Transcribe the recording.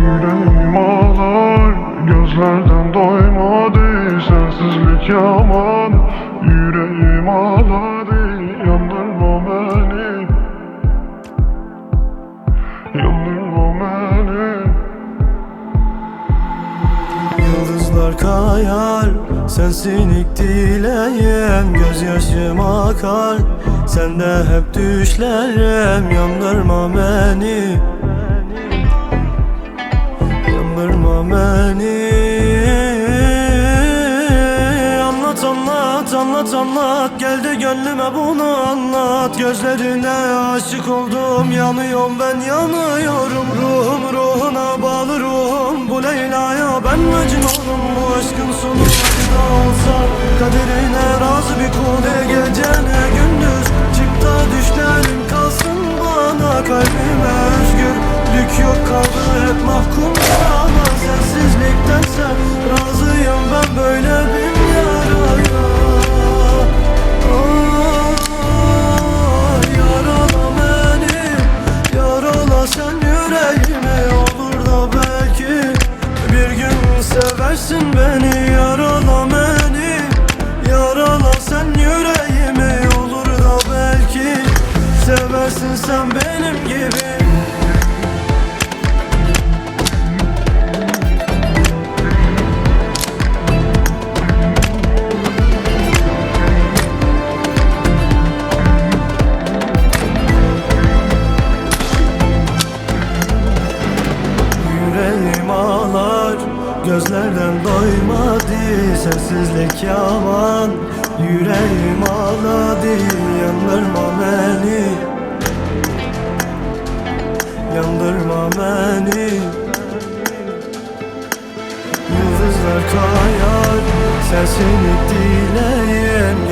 Yüreğim ağlar Gözlerden doymadı Sensizlik yaman Yüreğim ağladı Yıldızlar kayar Sensin ilk dileğim Gözyaşım akar. Sende hep düşlerim Yandırma beni. Yandırma beni. Anlat anlat anlat anlat. Geldi gönlüme bunu anlat. Gözlerine aşık oldum Yanıyorum ben yanıyorum. Ruhum ruhuna bağlı ruhum Bu Leyla'ya. Ben mecnunum aşkın sonu acıda olsa Kaderine razı bir kul Ne gece ne gündüz. Çık da düşlerim kalsın bana Kalbime özgürlük yok kaldı seversin beni Yarala beni. Yarala sen yüreğimi Olur da belki. Seversin sen benim gibi. Yüreğim ağlar Gözlerden doymadı Sensizlik yaman Yüreğim ağladı Yandırma beni. Yandırma beni. Yıldızlar kayar Sensin Gözyaşım